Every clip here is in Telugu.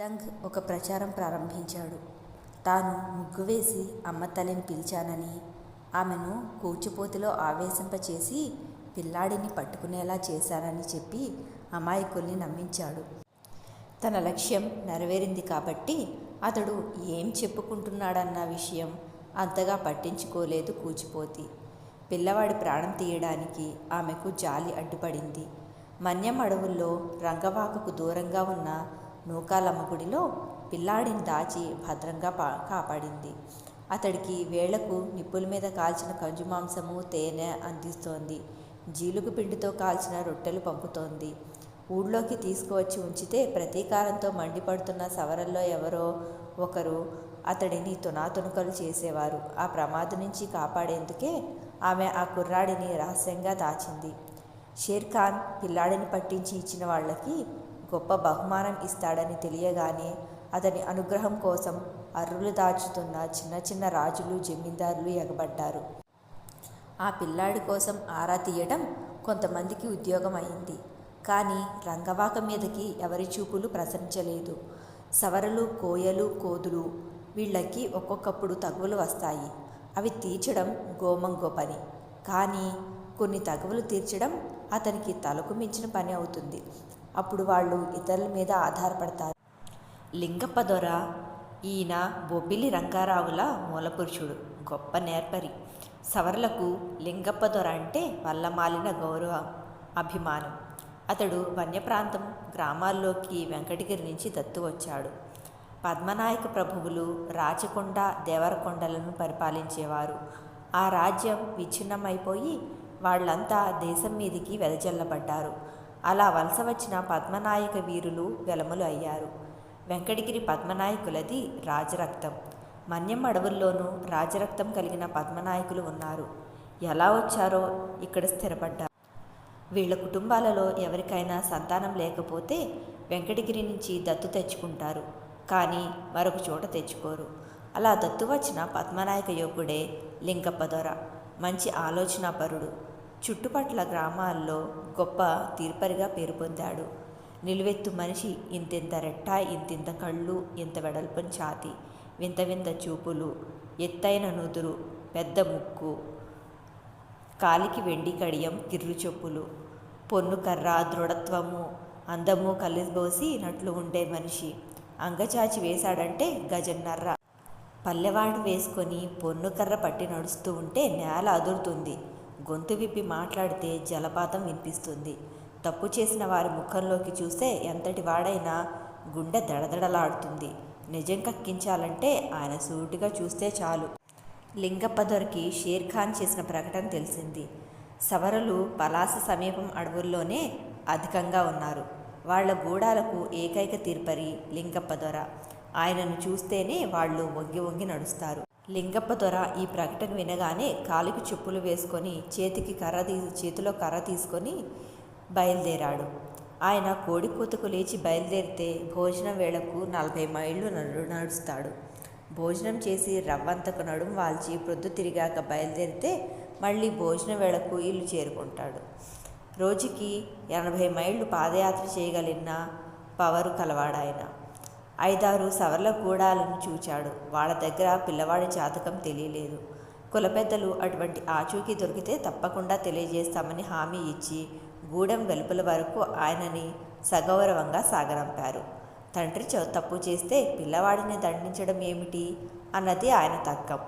దంగ్ ఒక ప్రచారం ప్రారంభించాడు. తాను ముగ్గు వేసి అమ్మ తల్లిని పిలిచానని ఆమెను కూచిపోతిలో ఆవేశింపచేసి పిల్లాడిని పట్టుకునేలా చేశానని చెప్పి అమాయకుల్ని నమ్మించాడు. తన లక్ష్యం నెరవేరింది కాబట్టి అతడు ఏం చెప్పుకుంటున్నాడన్న విషయం అంతగా పట్టించుకోలేదు కూచిపోతి. పిల్లవాడి ప్రాణం తీయడానికి ఆమెకు జాలి అడ్డుపడింది. మన్యం అడవుల్లో రంగవాకకు దూరంగా ఉన్న నూకాలమ్మ గుడిలో పిల్లాడిని దాచి భద్రంగా పా కాపాడింది. అతడికి వేళ్ళకు నిప్పుల మీద కాల్చిన కంజు మాంసము తేనె అందిస్తోంది. జీలుగు పిండితో కాల్చిన రొట్టెలు పంపుతోంది. ఊళ్ళోకి తీసుకువచ్చి ఉంచితే ప్రతీకారంతో మండిపడుతున్న సవరల్లో ఎవరో ఒకరు అతడిని తునాతునకలు చేసేవారు. ఆ ప్రమాదం నుంచి కాపాడేందుకే ఆమె ఆ కుర్రాడిని రహస్యంగా దాచింది. షేర్ ఖాన్ పిల్లాడిని పట్టించి ఇచ్చిన వాళ్ళకి గొప్ప బహుమానం ఇస్తాడని తెలియగానే అతని అనుగ్రహం కోసం అర్రులు దాచుతున్న చిన్న చిన్న రాజులు జమీందారులు ఎగబడ్డారు. ఆ పిల్లాడి కోసం ఆరా తీయడం కొంతమందికి ఉద్యోగం అయింది. కానీ రంగవాక మీదకి ఎవరి చూపులు ప్రసరించలేదు. సవరలు కోయలు కోదులు వీళ్ళకి ఒక్కొక్కప్పుడు తగువులు వస్తాయి. అవి తీర్చడం గోమంగో పని. కానీ కొన్ని తగువులు తీర్చడం అతనికి తలకు మించిన పని అవుతుంది. అప్పుడు వాళ్ళు ఇతరుల మీద ఆధారపడతారు. లింగప్ప దొర ఈయన బొబ్బిలి రంగారావుల మూలపురుషుడు గొప్ప నేర్పరి. సవర్లకు లింగప్ప దొర అంటే వల్లమాలిన గౌరవ అభిమానం. అతడు వన్యప్రాంతం గ్రామాల్లోకి వెంకటగిరి నుంచి దత్తు వచ్చాడు. పద్మనాయక ప్రభువులు రాచకొండ దేవరకొండలను పరిపాలించేవారు. ఆ రాజ్యం విచ్ఛిన్నమైపోయి వాళ్ళంతా దేశం మీదికి వెదజల్లబడ్డారు. అలా వలస వచ్చిన పద్మనాయక వీరులు వెలములు అయ్యారు. వెంకటగిరి పద్మనాయకులది రాజరక్తం. మన్యం అడవుల్లోనూ రాజరక్తం కలిగిన పద్మనాయకులు ఉన్నారు. ఎలా వచ్చారో ఇక్కడ స్థిరపడ్డారు. వీళ్ళ కుటుంబాలలో ఎవరికైనా సంతానం లేకపోతే వెంకటగిరి నుంచి దత్తు తెచ్చుకుంటారు. కానీ మరొక చోట తెచ్చుకోరు. అలా దత్తు వచ్చిన పద్మనాయక యోగుడే లింగప్పదొర మంచి ఆలోచనాపరుడు. చుట్టుపట్ల గ్రామాల్లో గొప్ప తీర్పరిగా పేరు పొందాడు. నిలువెత్తు మనిషి ఇంతింత రెట్ట ఇంతింత కళ్ళు ఇంత వెడల్పని ఛాతి వింత వింత చూపులు ఎత్తైన నుదురు పెద్ద ముక్కు కాలికి వెండి కడియం కిర్రు చెప్పులు పొన్ను కర్ర దృఢత్వము అందము కలిసిబోసి నట్లు ఉండే మనిషి. అంగచాచి వేశాడంటే గజన్నర్ర పల్లెవాడు వేసుకొని పొన్ను కర్ర పట్టి నడుస్తూ ఉంటే నేల అదురుతుంది. గొంతు విప్పి మాట్లాడితే జలపాతం వినిపిస్తుంది. తప్పు చేసిన వారి ముఖంలోకి చూస్తే ఎంతటి వాడైనా గుండె దడదడలాడుతుంది. నిజం కక్కించాలంటే ఆయన సూటిగా చూస్తే చాలు. లింగప్ప దొరికి షేర్ ఖాన్ చేసిన ప్రకటన తెలిసింది. సవరలు పలాస సమీపం అడవుల్లోనే అధికంగా ఉన్నారు. వాళ్ళ గూడాలకు ఏకైక తీర్పరి లింగప్ప దొర ఆయనను చూస్తేనే వాళ్ళు వంగి వంగి నడుస్తారు. లింగప్ప దొర ఈ ప్రకటన వినగానే కాలికి చెప్పులు వేసుకొని చేతికి కర్ర తీ చేతిలో కర్ర తీసుకొని బయలుదేరాడు. ఆయన కోడి కూతకు లేచి బయలుదేరితే భోజనం వేళకు నలభై మైళ్ళు నడు నడుస్తాడు. భోజనం చేసి రవ్వంతకు నడుం వాల్చి ప్రొద్దు తిరిగాక బయలుదేరితే మళ్ళీ భోజనం వేళకు ఇల్లు చేరుకుంటాడు. రోజుకి ఎనభై మైళ్ళు పాదయాత్ర చేయగలిగిన పవరు కలవాడాయన. ఐదారు సవర్ల గూడాలను చూచాడు. వాళ్ళ దగ్గర పిల్లవాడి జాతకం తెలియలేదు. కులపెద్దలు అటువంటి ఆచూకీ దొరికితే తప్పకుండా తెలియజేస్తామని హామీ ఇచ్చి గూడెం వెలుపల వరకు ఆయనని సగౌరవంగా సాగరంపారు తండ్రి చ- తప్పు చేస్తే పిల్లవాడిని దండించడం ఏమిటి? అన్నది ఆయన తర్కం.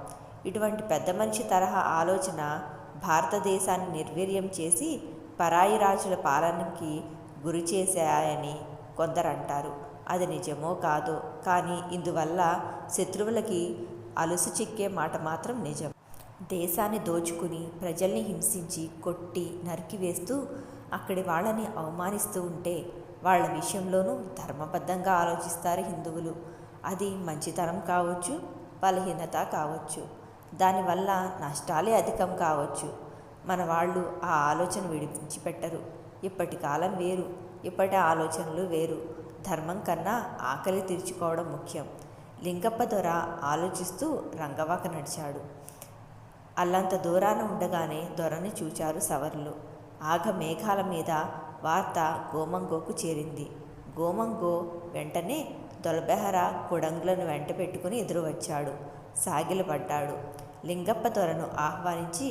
ఇటువంటి పెద్ద మనిషి తరహా ఆలోచన భారతదేశాన్ని నిర్వీర్యం చేసి పరాయి రాజుల పాలనకి గురి చేశాయని కొందరంటారు. అది నిజమో కాదో. కానీ ఇందువల్ల శత్రువులకి అలుసు చిక్కే మాట మాత్రం నిజం. దేశాన్ని దోచుకుని ప్రజల్ని హింసించి కొట్టి నరికివేస్తూ అక్కడి వాళ్ళని అవమానిస్తూ ఉంటే వాళ్ళ విషయంలోనూ ధర్మబద్ధంగా ఆలోచిస్తారు హిందువులు. అది మంచితనం కావచ్చు బలహీనత కావచ్చు. దానివల్ల నష్టాలే అధికం కావచ్చు. మన వాళ్ళు ఆ ఆలోచన విడిపించి పెట్టరు ఇప్పటి కాలం వేరు ఇప్పటి ఆలోచనలు వేరు. ధర్మం కన్నా ఆకలి తీర్చుకోవడం ముఖ్యం. లింగప్ప దొర ఆలోచిస్తూ రంగవాక నడిచాడు. అల్లంత దూరాన ఉండగానే దొరని చూచారు సవర్లు. ఆగ మేఘాల మీద వార్త గోమంగోకు చేరింది. గోమంగో వెంటనే దొలబెహర కుడంగులను వెంట పెట్టుకుని ఎదురు వచ్చాడు సాగిలపడ్డాడు లింగప్ప దొరను ఆహ్వానించి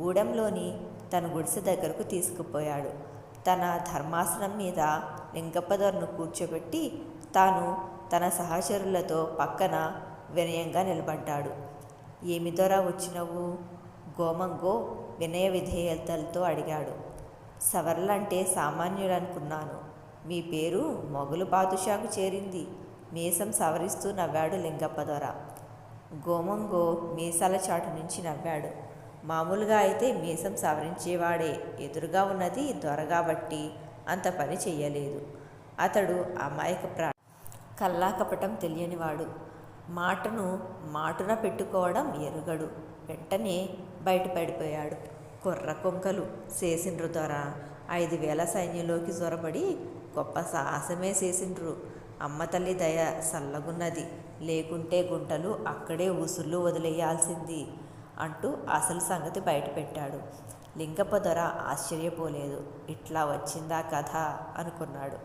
గూడెంలోని తన గుడిసె దగ్గరకు తీసుకుపోయాడు. తన ధర్మాసనం మీద లింగప్ప దొరను కూర్చోబెట్టి తాను తన సహచరులతో పక్కన వినయంగా నిలబడ్డాడు. ఏమి దొర వచ్చినవు? గోమంగో వినయ విధేయతలతో అడిగాడు. సవర్లంటే సామాన్యుడనుకున్నాను. మీ పేరు మొగులు బాదుషాకు చేరింది. మీసం సవరిస్తూ నవ్వాడు లింగప్ప దొర గోమంగో మీసాల చాటు నుంచి నవ్వాడు. మామూలుగా అయితే మీసం సవరించేవాడే. ఎదురుగా ఉన్నది దొర కాబట్టి అంత పని చెయ్యలేదు. అతడు అమాయక ప్రా కల్లాకపటం తెలియనివాడు. మాటను మాటున పెట్టుకోవడం ఎరుగడు. వెంటనే బయటపడిపోయాడు. కుర్ర కొంకలు చేసిండ్రు దొర. ఐదు వేల సైన్యంలోకి జొరబడి గొప్ప సాహసమే చేసిండ్రు. అమ్మ తల్లి దయ సల్లగున్నది. లేకుంటే గుంటలు అక్కడే ఉసుళ్ళు వదిలేయాల్సింది. అంటూ అసలు సంగతి బయటపెట్టాడు. లింగప్ప దొర ఆశ్చర్యపోలేదు. ఇట్లా వచ్చిందా కథ? అనుకున్నాడు.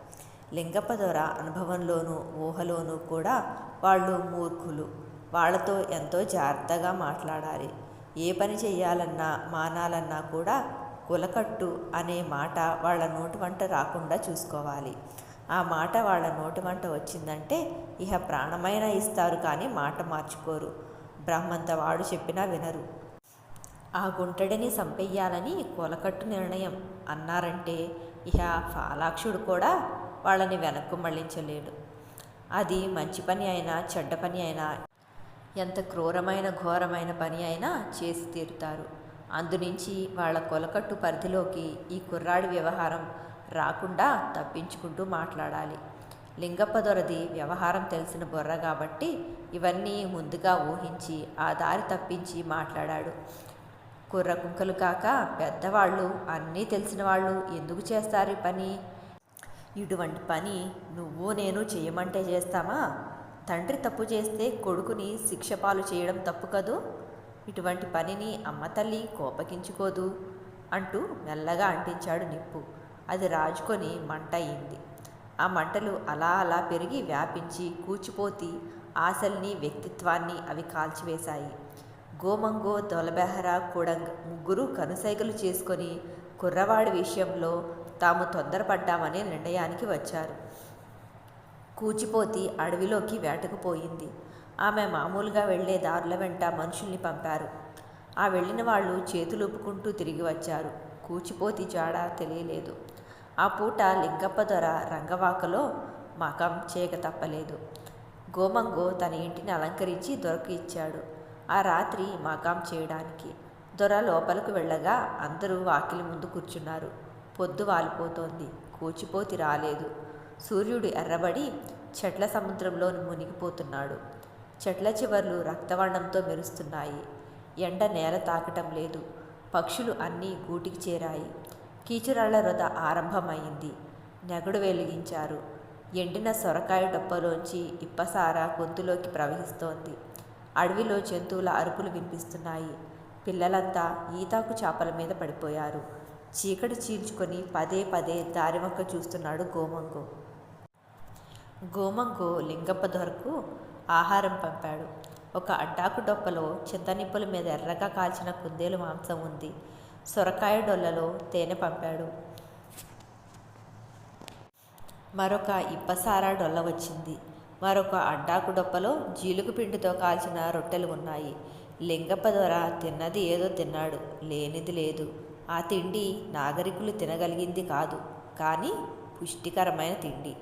లింగప్ప దొర అనుభవంలోనూ ఊహలోనూ కూడా వాళ్ళు మూర్ఖులు. వాళ్ళతో ఎంతో జాగ్రత్తగా మాట్లాడాలి. ఏ పని చేయాలన్నా మానాలన్నా కూడా కులకట్టు అనే మాట వాళ్ళ నోటి వంట రాకుండా చూసుకోవాలి. ఆ మాట వాళ్ళ నోటి వంట వచ్చిందంటే ఇహ ప్రాణమైన ఇస్తారు కానీ మాట మార్చుకోరు. బ్రహ్మంత వాడు చెప్పినా వినరు. ఆ గుంటడిని సంపెయ్యాలని కొలకట్టు నిర్ణయం అన్నారంటే ఇహ ఫాలాక్షుడు కూడా వాళ్ళని వెనక్కు మళ్ళించలేడు అది మంచి పని అయినా చెడ్డ పని అయినా ఎంత క్రూరమైన ఘోరమైన పని అయినా చేసి తీరుతారు. అందునుంచి వాళ్ళ కొలకట్టు పరిధిలోకి ఈ కుర్రాడి వ్యవహారం రాకుండా తప్పించుకుంటూ మాట్లాడాలి. లింగప్ప దొరది వ్యవహారం తెలిసిన బుర్ర కాబట్టి ఇవన్నీ ముందుగా ఊహించి ఆ దారి తప్పించి మాట్లాడాడు. కుర్ర కుంకలు కాక పెద్దవాళ్ళు అన్నీ తెలిసిన వాళ్ళు ఎందుకు చేస్తారు ఈ పని? ఇటువంటి పని నువ్వు నేను చేయమంటే చేస్తామా? తండ్రి తప్పు చేస్తే కొడుకుని శిక్ష పాలు చేయడం తప్పు కదూ? ఇటువంటి పనిని అమ్మ తల్లి కోపగించుకోదు అంటూ మెల్లగా అంటించాడు నిప్పు. అది రాజుకొని మంట అయింది. ఆ మంటలు అలా అలా పెరిగి వ్యాపించి కూచిపోతి ఆశల్ని వ్యక్తిత్వాన్ని అవి కాల్చివేశాయి. గోమంగో దొలబెహరా కూడంగ్ ముగ్గురు కనుసైగలు చేసుకొని కుర్రవాడి విషయంలో తాము తొందరపడ్డామనే నిర్ణయానికి వచ్చారు. కూచిపోతి అడవిలోకి వేటకుపోయింది. ఆమె మామూలుగా వెళ్ళే దారుల వెంట మనుషుల్ని పంపారు. ఆ వెళ్ళిన వాళ్ళు చేతులుపుకుంటూ తిరిగి వచ్చారు. కూచిపోతి జాడ తెలియలేదు. ఆ పూట లింగప్ప దొర రంగవాకలో మకం చేయక తప్పలేదు. గోమంగో తన ఇంటిని అలంకరించి దొరకు ఇచ్చాడు. ఆ రాత్రి మకాం చేయడానికి. దొర లోపలకు వెళ్ళగా అందరూ వాకిలి ముందు కూర్చున్నారు. పొద్దు వాలిపోతోంది. కూచిపోతి రాలేదు. సూర్యుడు ఎర్రబడి చెట్ల సముద్రంలో మునిగిపోతున్నాడు. చెట్ల చివర్లు రక్తవర్ణంతో మెరుస్తున్నాయి. ఎండ నేల తాకటం లేదు. పక్షులు అన్నీ గూటికి చేరాయి. కీచురాళ్ళ వృధ ఆరంభమైంది. నెగడు వెలిగించారు. ఎండిన సొరకాయ డొప్పలోంచి ఇప్పసార గొంతులోకి ప్రవహిస్తోంది. అడవిలో జంతువుల అరుపులు వినిపిస్తున్నాయి. పిల్లలంతా ఈతాకు చేపల మీద పడిపోయారు. చీకటి చీల్చుకొని పదే పదే దారివంక చూస్తున్నాడు గోమంగో. గోమంగో లింగప్ప దొరకు ఆహారం పంపాడు. ఒక అడ్డాకు డొప్పలో చింతనిప్పుల మీద ఎర్రగా కాల్చిన కుందేలు మాంసం ఉంది. సొరకాయ డొల్లలో తేనె పంపాడు. మరొక ఇప్పసారా డొల్ల వచ్చింది. మరొక అడ్డాకు డొప్పలో జీలుగు పిండితో కాల్చిన రొట్టెలు ఉన్నాయి. లింగప్ప దొర తిన్నది ఏదో తిన్నాడు. లేనిది లేదు. ఆ తిండి నాగరికులు తినగలిగింది కాదు. కానీ పుష్టికరమైన తిండి.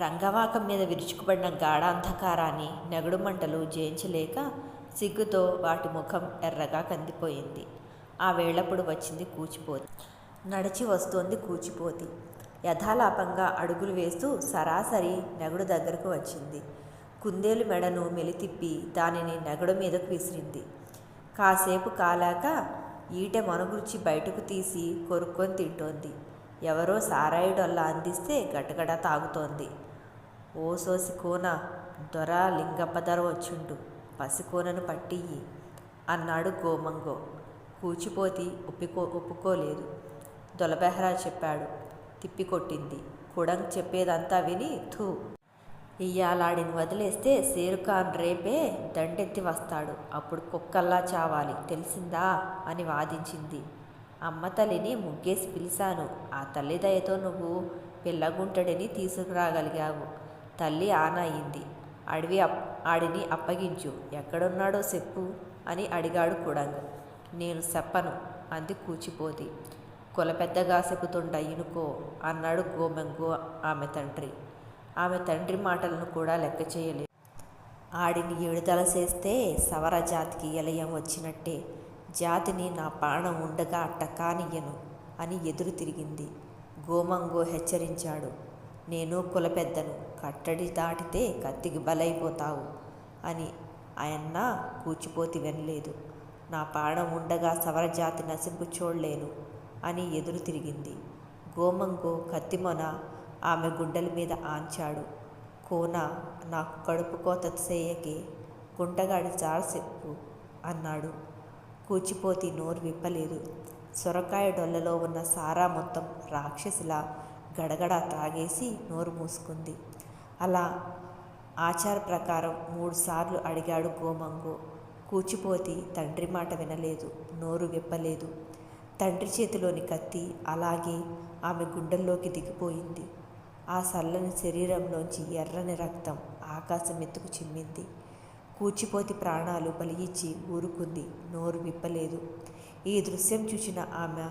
రంగవాకం మీద విరుచుకుపడిన గాఢాంధకారాన్ని నెగడు మంటలు జయించలేక సిగ్గుతో వాటి ముఖం ఎర్రగా కందిపోయింది. ఆ వేళప్పుడు వచ్చింది కూచిపోతి నడిచి వస్తోంది కూచిపోతి యథాలాపంగా అడుగులు వేస్తూ సరాసరి నెగడు దగ్గరకు వచ్చింది. కుందేలు మెడను మెలితిప్పి దానిని నెగడు మీదకు విసిరింది. కాసేపు కాలాక ఈటె మనగుర్చి బయటకు తీసి కొరుక్కొని తింటోంది. ఎవరో సారాయుడల్లా అందిస్తే గటగడ తాగుతోంది. ఓ సోసి కోన దొర లింగప్ప ధర వచ్చిండు పసికోనను పట్టియ్యి అన్నాడు గోమంగో. కూచిపోతి ఒప్పుకో ఒప్పుకోలేదు. దొలబెహరా చెప్పాడు. తిప్పికొట్టింది. కుడంగ్ చెప్పేదంతా విని థూ. ఇయ్యాలాడిని వదిలేస్తే షేరుఖాన్ రేపే దండెత్తి వస్తాడు. అప్పుడు కుక్కల్లా చావాలి. తెలిసిందా? అని వాదించింది. అమ్మ తల్లిని ముగ్గేసి పిలిచాను. ఆ తల్లి దయతో నువ్వు పిల్లగుంటడిని తీసుకురాగలిగావు. తల్లి ఆన అయింది. అడవి అడిని ఆడిని అప్పగించు. ఎక్కడున్నాడో చెప్పు అని అడిగాడు కుడంగ్ నేను చెప్పను అంది కూచిపోతి కుల పెద్దగా చెబుతుండ ఇనుకో అన్నాడు గోమెంగో ఆమె తండ్రి. ఆమె తండ్రి మాటలను కూడా లెక్క చేయలేదు. ఆడిని విడుదల చేస్తే సవర జాతికి ఎలయం వచ్చినట్టే. జాతిని నా ప్రాణం ఉండగా అట్ట కానియ్యను అని ఎదురు తిరిగింది. గోమంగో హెచ్చరించాడు. నేను కులపెద్దను కట్టడి దాటితే కత్తికి బలైపోతావు అని ఆయన్న కూచిపోతి వినలేదు. నా ప్రాణం ఉండగా సవర జాతి నసింపు చూడలేను అని ఎదురు తిరిగింది. గోమంగో కత్తిమొన ఆమె గుండెల మీద ఆంచాడు. కోన నాకు కడుపు కోత చేయకే గుంటగాడి జారసెప్పు అన్నాడు. కూచిపోతి నోరు విప్పలేదు. సొరకాయ డొల్లలో ఉన్న సారా మొత్తం రాక్షసిలా గడగడ త్రాగేసి నోరు మూసుకుంది. అలా ఆచార ప్రకారం మూడుసార్లు అడిగాడు గోమంగు. కూచిపోతి తండ్రి మాట వినలేదు నోరు విప్పలేదు. తండ్రి చేతిలోని కత్తి అలాగే ఆమె గుండెల్లోకి దిగిపోయింది. ఆ సల్లని శరీరంలోంచి ఎర్రని రక్తం ఆకాశం ఎత్తుకు చిమ్మింది. కూచిపోతి ప్రాణాలు బలిగించి ఊరుకుంది నోరు విప్పలేదు. ఈ దృశ్యం చూసిన ఆమె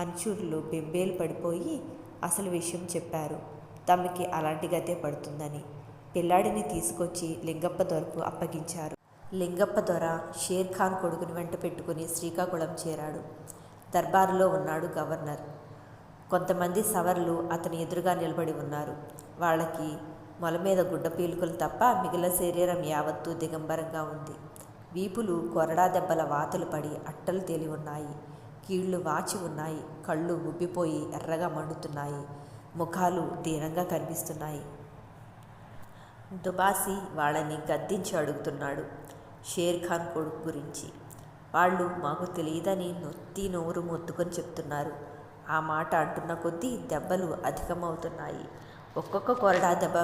అంచూరులో బెంబేలు పడిపోయి అసలు విషయం చెప్పారు. తమకి అలాంటి గతే పడుతుందని. పిల్లాడిని తీసుకొచ్చి లింగప్ప దొరకు అప్పగించారు. లింగప్ప దొర షేర్ ఖాన్ కొడుకుని వెంట పెట్టుకుని శ్రీకాకుళం చేరాడు. దర్బారులో ఉన్నాడు గవర్నర్. కొంతమంది సవర్లు అతని ఎదురుగా నిలబడి ఉన్నారు. వాళ్ళకి మొల మీద గుడ్డ పీలుకలు తప్ప మిగిలిన శరీరం యావత్తూ దిగంబరంగా ఉంది. వీపులు కొరడా దెబ్బల వాతలు పడి అట్టలు తేలి ఉన్నాయి. కీళ్ళు వాచి ఉన్నాయి. కళ్ళు ఉబ్బిపోయి ఎర్రగా మండుతున్నాయి. ముఖాలు దీనంగా కనిపిస్తున్నాయి. దుబాసి వాళ్ళని గద్దించి అడుగుతున్నాడు. షేర్ ఖాన్ కొడుకు గురించి. వాళ్ళు మాకు తెలియదని నొత్తి నోరు మొత్తుకొని చెప్తున్నారు. ఆ మాట అంటున్న కొద్దీ దెబ్బలు అధికమవుతున్నాయి. ఒక్కొక్క కొరడా దెబ్బ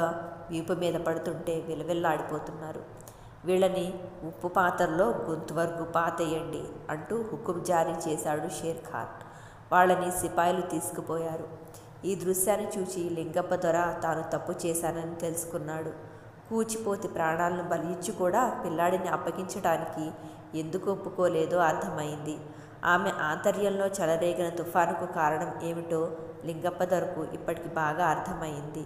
వీపు మీద పడుతుంటే విలవిల్లాడిపోతున్నారు. వీళ్ళని ఉప్పు పాత్రలో గొంతు వరకు పాతేయండి అంటూ హుకుం జారీ చేశాడు షేర్ ఖాన్. వాళ్ళని సిపాయిలు తీసుకుపోయారు. ఈ దృశ్యాన్ని చూసి లింగప్ప దొర తాను తప్పు చేశానని తెలుసుకున్నాడు. కూచిపోతి ప్రాణాలను బలిచ్చి కూడా పిల్లాడిని అప్పగించడానికి ఎందుకు ఒప్పుకోలేదో అర్థమైంది. ఆమె ఆంతర్యంలో చెలరేగిన తుఫానుకు కారణం ఏమిటో లింగప్ప దొరకు ఇప్పటికి బాగా అర్థమైంది.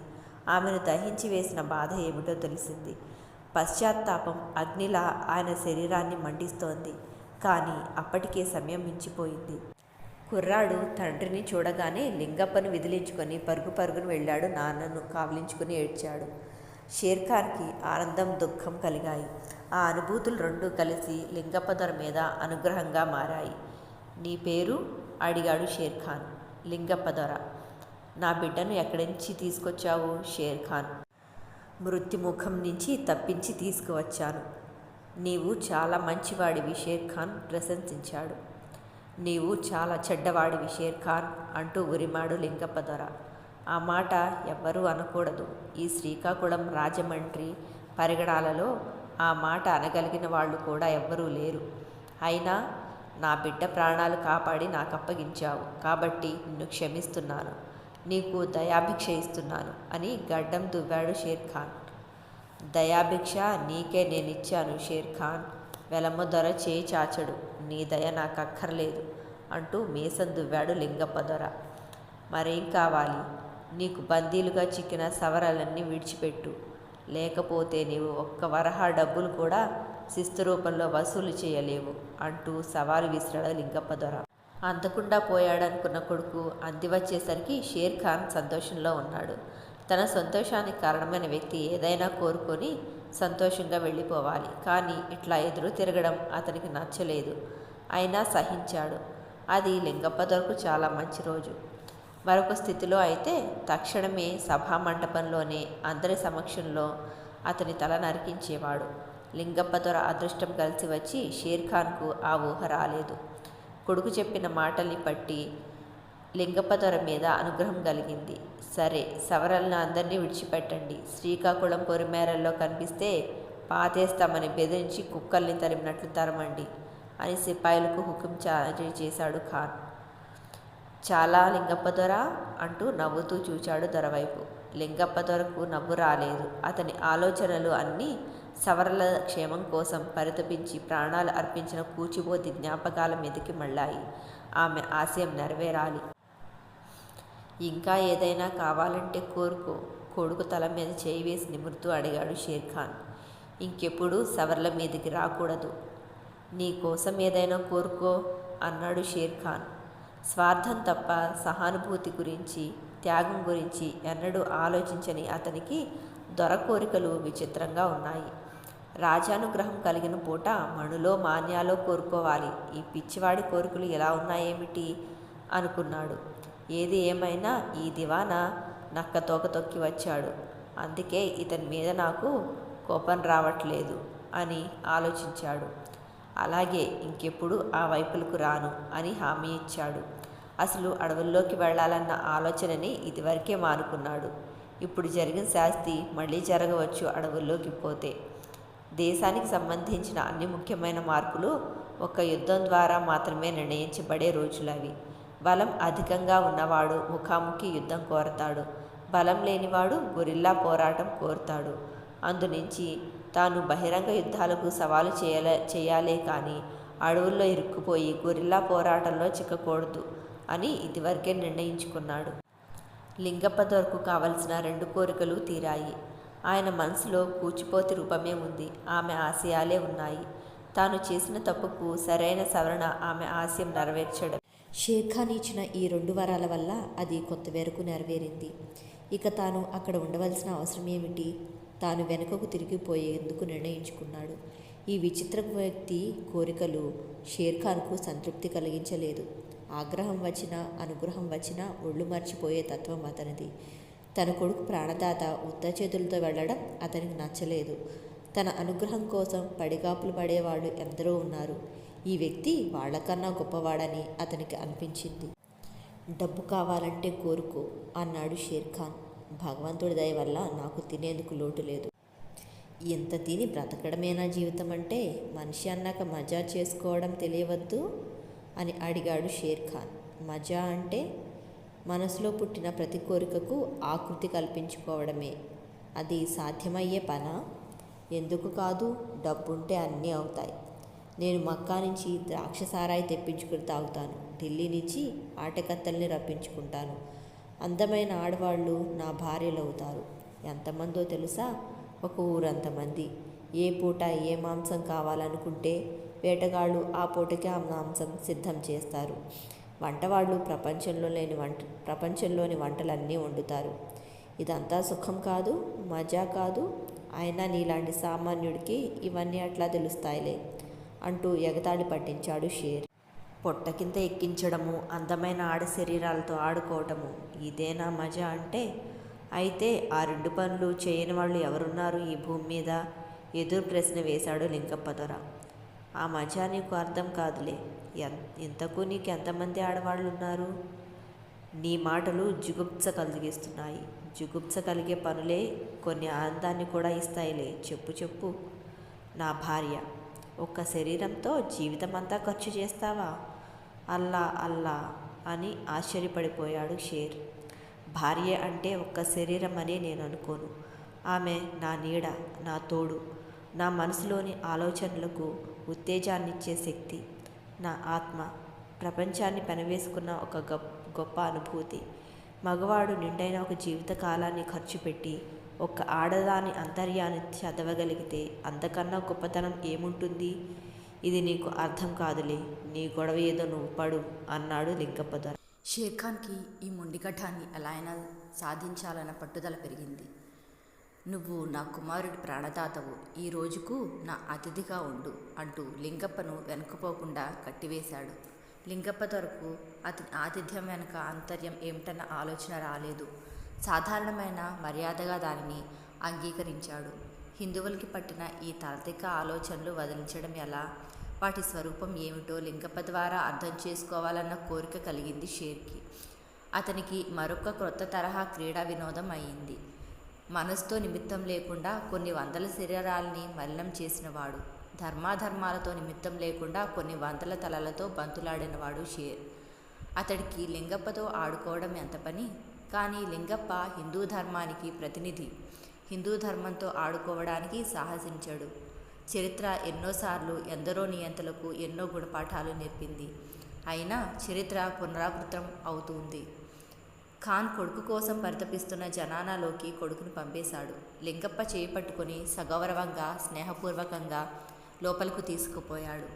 ఆమెను దహించి వేసిన బాధ ఏమిటో తెలిసింది. పశ్చాత్తాపం అగ్నిలా ఆయన శరీరాన్ని మండిస్తోంది. కానీ అప్పటికే సమయం మించిపోయింది. కుర్రాడు తండ్రిని చూడగానే లింగప్పను విదిలించుకొని పరుగు పరుగును వెళ్ళాడు నాన్నను కావలించుకుని ఏడ్చాడు. షేర్ఖాన్కి ఆనందం దుఃఖం కలిగాయి. ఆ అనుభూతులు రెండు కలిసి లింగప్ప దొర మీద అనుగ్రహంగా మారాయి. నీ పేరు? అడిగాడు షేర్ఖాన్. లింగప్ప దొర నా బిడ్డను ఎక్కడి నుంచి తీసుకొచ్చావు షేర్ఖాన్? మృత్యుముఖం నుంచి తప్పించి తీసుకువచ్చాను. నీవు చాలా మంచివాడివి షేర్ఖాన్ ప్రశంసించాడు. నీవు చాలా చెడ్డవాడివి షేర్ఖాన్ అంటూ ఉరిమాడు లింగప్ప దొర ఆ మాట ఎవ్వరూ అనకూడదు. ఈ శ్రీకాకుళం రాజమండ్రి పరిగణాలలో ఆ మాట అనగలిగిన వాళ్ళు కూడా ఎవ్వరూ లేరు. అయినా నా బిడ్డ ప్రాణాలు కాపాడి నాకు అప్పగించావు. కాబట్టి నిన్ను క్షమిస్తున్నాను. నీకు దయాభిక్ష ఇస్తున్నాను అని గడ్డం దువ్వాడు షేర్ ఖాన్. దయాభిక్ష నీకే నేనిచ్చాను షేర్ ఖాన్. వెలమ్మ దొర చేయి చాచడు. నీ దయ నాకు అక్కర్లేదు అంటూ మీసం దువ్వాడు లింగప్ప దొర. మరేం కావాలి? నీకు బందీలుగా చిక్కిన సవరాలన్నీ విడిచిపెట్టు. లేకపోతే నీవు ఒక్క వరహా డబ్బులు కూడా శిస్తు రూపంలో వసూలు చేయలేవు అంటూ సవాలు విసిరాడు లింగప్ప దొర. అందకుండా పోయాడనుకున్న కొడుకు అంది వచ్చేసరికి షేర్ ఖాన్ సంతోషంలో ఉన్నాడు. తన సంతోషానికి కారణమైన వ్యక్తి ఏదైనా కోరుకొని సంతోషంగా వెళ్ళిపోవాలి. కానీ ఇట్లా ఎదురు తిరగడం అతనికి నచ్చలేదు. అయినా సహించాడు. అది లింగప్ప దొరకు చాలా మంచి రోజు. మరొక స్థితిలో అయితే తక్షణమే సభా మంటపంలోనే అందరి సమక్షంలో అతని తల నరికించేవాడు. లింగప్పదొర అదృష్టం కలిసి వచ్చి షేర్ఖాన్కు ఆ ఊహ రాలేదు. కొడుకు చెప్పిన మాటల్ని పట్టి లింగప్ప దొర మీద అనుగ్రహం కలిగింది. సరే సవరలను అందరినీ విడిచిపెట్టండి. శ్రీకాకుళం పొరిమేరల్లో కనిపిస్తే పాతేస్తామని బెదిరించి కుక్కల్ని తరిమినట్లు తరమండి అని సిపాయిలకు హుకుం జారీ చేశాడు ఖాన్. చాలా లింగప్ప దొర అంటూ నవ్వుతూ చూచాడు దొరవైపు. లింగప్ప దొరకు నవ్వు రాలేదు. అతని ఆలోచనలు అన్నీ సవరల క్షేమం కోసం పరితపించి ప్రాణాలు అర్పించిన కూచిపోతి జ్ఞాపకాల మీదకి మళ్ళాయి. ఆమె ఆశయం నెరవేరాలి. ఇంకా ఏదైనా కావాలంటే కోరుకో. కొడుకు తల మీద చేయి వేసి నిమురుతూ అడిగాడు షేర్ ఖాన్ ఇంకెప్పుడు సవర్ల మీదకి రాకూడదు. నీ కోసం ఏదైనా కోరుకో అన్నాడు షేర్ఖాన్. స్వార్థం తప్ప సహానుభూతి గురించి త్యాగం గురించి ఎన్నడూ ఆలోచించని అతనికి దొర కోరికలు విచిత్రంగా ఉన్నాయి. రాజానుగ్రహం కలిగిన పూట మణులో మాన్యాలో కోరుకోవాలి. ఈ పిచ్చివాడి కోరికలు ఎలా ఉన్నాయేమిటి? అనుకున్నాడు. ఏది ఏమైనా ఈ దివానా నక్క తోక తొక్కి వచ్చాడు. అందుకే ఇతని మీద నాకు కోపం రావట్లేదు అని ఆలోచించాడు. అలాగే ఇంకెప్పుడు ఆ వైపులకు రాను అని హామీ ఇచ్చాడు. అసలు అడవుల్లోకి వెళ్ళాలన్న ఆలోచనని ఇదివరకే మానుకున్నాడు. ఇప్పుడు జరిగిన శాస్తి మళ్ళీ జరగవచ్చు అడవుల్లోకి పోతే. దేశానికి సంబంధించిన అన్ని ముఖ్యమైన మార్పులు ఒక యుద్ధం ద్వారా మాత్రమే నిర్ణయించబడే రోజులవి. బలం అధికంగా ఉన్నవాడు ముఖాముఖి యుద్ధం కోరతాడు. బలం లేనివాడు గొరిల్లా పోరాటం కోరుతాడు. అందునుంచి తాను బహిరంగ యుద్ధాలకు సవాలు చేయలే చేయాలే కానీ అడవుల్లో ఇరుక్కుపోయి గొరిల్లా పోరాటంలో చిక్కకూడదు. అని ఇదివరకే నిర్ణయించుకున్నాడు. లింగప్ప దొరకు కావలసిన రెండు కోరికలు తీరాయి. ఆయన మనసులో కూచిపోతి రూపమే ఉంది. ఆమె ఆశయాలే ఉన్నాయి. తాను చేసిన తప్పుకు సరైన సవరణ ఆమె ఆశయం నెరవేర్చడం. షేర్ ఖాన్ ఇచ్చిన ఈ రెండు వరాల వల్ల అది కొంత మేరకు నెరవేరింది. ఇక తాను అక్కడ ఉండవలసిన అవసరం ఏమిటి తాను వెనుకకు తిరిగిపోయేందుకు నిర్ణయించుకున్నాడు. ఈ విచిత్ర వ్యక్తి కోరికలు షేర్ ఖాన్కు సంతృప్తి కలిగించలేదు. ఆగ్రహం వచ్చినా అనుగ్రహం వచ్చినా ఒళ్ళు మర్చిపోయే తత్వం అతనిది. తన కొడుకు ప్రాణదాత ఉత్త చేతులతో వెళ్ళడం అతనికి నచ్చలేదు. తన అనుగ్రహం కోసం పడిగాపులు పడేవాళ్ళు ఎందరో ఉన్నారు. ఈ వ్యక్తి వాళ్ళకన్నా గొప్పవాడని అతనికి అనిపించింది. డబ్బు కావాలంటే కోరుకో అన్నాడు షేర్ ఖాన్. భగవంతుడి దయ వల్ల నాకు తినేందుకు లోటు లేదు. ఎంత తిని బ్రతకడమేనా జీవితం అంటే మనిషి అన్నాక మజా చేసుకోవడం తెలియవద్దు. అని అడిగాడు షేర్ ఖాన్. మజా అంటే మనసులో పుట్టిన ప్రతి కోరికకు ఆకృతి కల్పించుకోవడమే. అది సాధ్యమయ్యే పనా? ఎందుకు కాదు? డబ్బుంటే అన్నీ అవుతాయి. నేను మక్కా నుంచి ద్రాక్ష సారాయి తెప్పించుకుని తాగుతాను. ఢిల్లీ నుంచి ఆటకత్తల్ని రప్పించుకుంటాను. అందమైన ఆడవాళ్ళు నా భార్యలు అవుతారు ఎంతమందో తెలుసా? ఒక ఊరంతమంది. ఏ పూట ఏ మాంసం కావాలనుకుంటే వేటగాళ్ళు ఆ పూటకి ఆ మాంసం సిద్ధం చేస్తారు. వంటవాళ్ళు ప్రపంచంలో లేని వంట ప్రపంచంలోని వంటలన్నీ వండుతారు. ఇదంతా సుఖం కాదు మజా కాదు. అయినా నీలాంటి సామాన్యుడికి ఇవన్నీ అట్లా తెలుస్తాయిలే అంటూ ఎగతాళి పట్టించాడు షేర్. పొట్టకింత ఎక్కించడము అందమైన ఆడ శరీరాలతో ఆడుకోవటము ఇదేనా మజా అంటే? అయితే ఆ రెండు పనులు చేయని వాళ్ళు ఎవరున్నారు ఈ భూమి మీద? ఎదురు ప్రశ్న వేశాడు లింగప్ప దొర. ఆ మజా నీకు అర్థం కాదులే. ఎన్ ఇంతకు నీకు ఎంతమంది ఆడవాళ్ళు ఉన్నారు నీ మాటలు జుగుప్స కలిగిస్తున్నాయి. జుగుప్స కలిగే పనులే కొన్ని ఆనందాన్ని కూడా ఇస్తాయిలే. చెప్పు చెప్పు. నా భార్య ఒక్క శరీరంతో జీవితం అంతా ఖర్చు చేస్తావా? అల్లా అల్లా అని ఆశ్చర్యపడిపోయాడు షేర్. భార్య అంటే ఒక్క శరీరం అని నేను అనుకోను. ఆమె నా నీడ నా తోడు నా మనసులోని ఆలోచనలకు ఉత్తేజాన్నిచ్చే శక్తి. నా ఆత్మ ప్రపంచాన్ని పెనవేసుకున్న ఒక గొప్ప గొప్ప అనుభూతి. మగవాడు నిండైన ఒక జీవిత కాలాన్ని ఖర్చు పెట్టి ఒక ఆడదాని అంతర్యాన్ని చదవగలిగితే అంతకన్నా గొప్పతనం ఏముంటుంది? ఇది నీకు అర్థం కాదులే. నీ గొడవ ఏదో నువ్వు పడు అన్నాడు లింగప్ప దొర ఈ మొండిఘట్టాన్ని ఎలా అయినా సాధించాలన్న పట్టుదల పెరిగింది. నువ్వు నా కుమారుడి ప్రాణదాతవు. ఈ రోజుకు నా అతిథిగా ఉండు అంటూ లింగప్పను వెనకపోకుండా కట్టివేశాడు. లింగప్ప దొరకు అతి ఆతిథ్యం వెనుక ఆంతర్యం ఏమిటన్న ఆలోచన రాలేదు. సాధారణమైన మర్యాదగా దానిని అంగీకరించాడు. హిందువులకి పట్టిన ఈ తాత్విక ఆలోచనలు వదిలించడం ఎలా? వాటి స్వరూపం ఏమిటో లింగప్ప ద్వారా అర్థం చేసుకోవాలన్న కోరిక కలిగింది షేర్కి. అతనికి మరొక క్రొత్త తరహా క్రీడా వినోదం అయింది. మనసుతో నిమిత్తం లేకుండా కొన్ని వందల శరీరాల్ని మలినం చేసినవాడు. ధర్మాధర్మాలతో నిమిత్తం లేకుండా కొన్ని వందల తలలతో బంతులాడినవాడు షేర్. అతడికి లింగప్పతో ఆడుకోవడం ఎంత పని? కానీ లింగప్ప హిందూ ధర్మానికి ప్రతినిధి. హిందూ ధర్మంతో ఆడుకోవడానికి సాహసించాడు. చరిత్ర ఎన్నోసార్లు ఎందరో నియంతలకు ఎన్నో గుణపాఠాలు నేర్పింది. అయినా చరిత్ర పునరావృతం అవుతుంది. ఖాన్ కొడుకు కోసం పరితపిస్తున్న జనానాలోకి కొడుకును పంపేశాడు. లింగప్ప చేయి సగౌరవంగా స్నేహపూర్వకంగా లోపలకు తీసుకుపోయాడు.